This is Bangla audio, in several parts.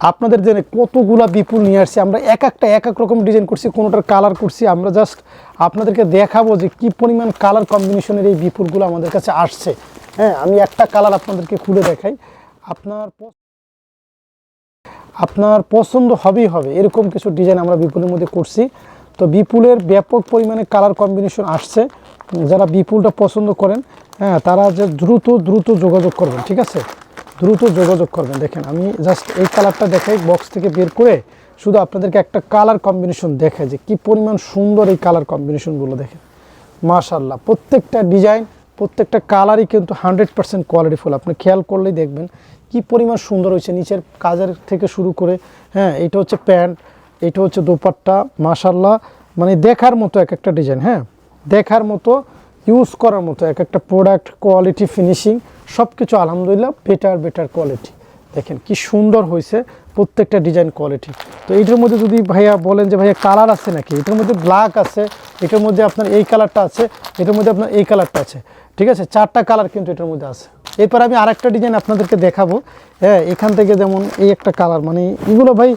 আপনাদের জন্য কতগুলা বিপুল নিয়ে আসছি, আমরা এক একটা, এক এক রকম ডিজাইন করছি, কোনোটার কালার করছি, আমরা জাস্ট আপনাদেরকে দেখাবো যে কি পরিমাণ কালার কম্বিনেশনের এই বিপুলগুলো আমাদের কাছে আসছে। হ্যাঁ আমি একটা কালার আপনাদেরকে খুলে দেখাই। আপনার আপনার পছন্দ হবেই হবে, এরকম কিছু ডিজাইন আমরা বিপুলের মধ্যে করছি। তো বিপুলের ব্যাপক পরিমাণে কালার কম্বিনেশন আসছে। যারা বিপুলটা পছন্দ করেন হ্যাঁ তারা যে দ্রুত দ্রুত যোগাযোগ করবেন, ঠিক আছে? দ্রুত যোগাযোগ করবেন। দেখেন, আমি জাস্ট এই কালারটা দেখাই বক্স থেকে বের করে শুধু আপনাদেরকে একটা কালার কম্বিনেশন দেখাই যে কি পরিমাণ সুন্দর এই কালার কম্বিনেশনগুলো দেখেন। মাশাল্লাহ প্রত্যেকটা ডিজাইন প্রত্যেকটা কালারই কিন্তু হান্ড্রেড পার্সেন্ট কোয়ালিটিফুল আপনি খেয়াল করলেই দেখবেন কি পরিমাণ সুন্দর হয়েছে নিচের কাজের থেকে শুরু করে হ্যাঁ এটা হচ্ছে প্যান্ট, এটা হচ্ছে দোপাট্টা মাশাল্লাহ মানে দেখার মতো এক একটা ডিজাইন হ্যাঁ দেখার মতো ইউজ করার মতো এক একটা প্রোডাক্ট কোয়ালিটি ফিনিশিং সব কিছু আলহামদুলিল্লাহ বেটার বেটার কোয়ালিটি দেখেন কি সুন্দর হয়েছে প্রত্যেকটা ডিজাইন কোয়ালিটি তো এইটার মধ্যে যদি ভাইয়া বলেন যে ভাইয়া কালার আছে নাকি? এটার মধ্যে ব্ল্যাক আছে, এটার মধ্যে আপনার এই কালারটা আছে, এটার মধ্যে আপনার এই কালারটা আছে। ঠিক আছে? চারটা কালার কিন্তু এটার মধ্যে আছে। এরপর আমি আরেকটা ডিজাইন আপনাদেরকে দেখাবো। হ্যাঁ এখান থেকে যেমন এই একটা কালার মানে এগুলো ভাই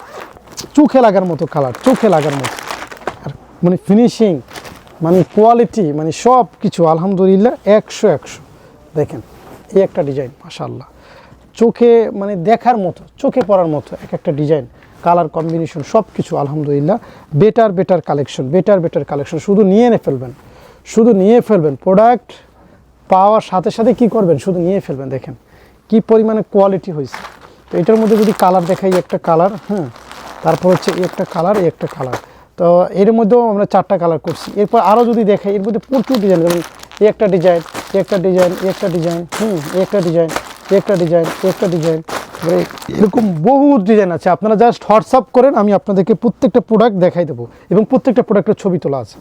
চোখে লাগার মতো কালার চোখে লাগার মতো। আর মানে ফিনিশিং মানে কোয়ালিটি মানে সব কিছু আলহামদুলিল্লাহ একশো একশো। দেখেন এই একটা ডিজাইন মাশাল্লাহ চোখে মানে দেখার মতো, চোখে পড়ার মতো এক একটা ডিজাইন, কালার কম্বিনেশন সব কিছু আলহামদুলিল্লাহ। Better better collection, better better collection. শুধু নিয়ে নে ফেলবেন, শুধু নিয়ে ফেলবেন প্রোডাক্ট, পাওয়ার সাথে সাথে কি করবেন? শুধু নিয়ে ফেলবেন, দেখেন। কি পরিমাণে কোয়ালিটি হয়েছে। তো এটার মধ্যে যদি কালার দেখাই, একটা কালার হ্যাঁ তারপর হচ্ছে একটা কালার একটা কালার। তো এর মধ্যেও আমরা চারটা কালার করছি। এরপর আরও যদি দেখাই, এর মধ্যে প্রচুর ডিজাইন, যেমন একটা ডিজাইন একটা ডিজাইন একটা ডিজাইন হুম, একটা ডিজাইন একটা ডিজাইন একটা ডিজাইন এরকম বহু ডিজাইন আছে। আপনারা জাস্ট হোয়াটসঅ্যাপ করেন, আমি আপনাদেরকে প্রত্যেকটা প্রোডাক্ট দেখাই দেবো। এবং প্রত্যেকটা প্রোডাক্টের ছবি তোলা আছে।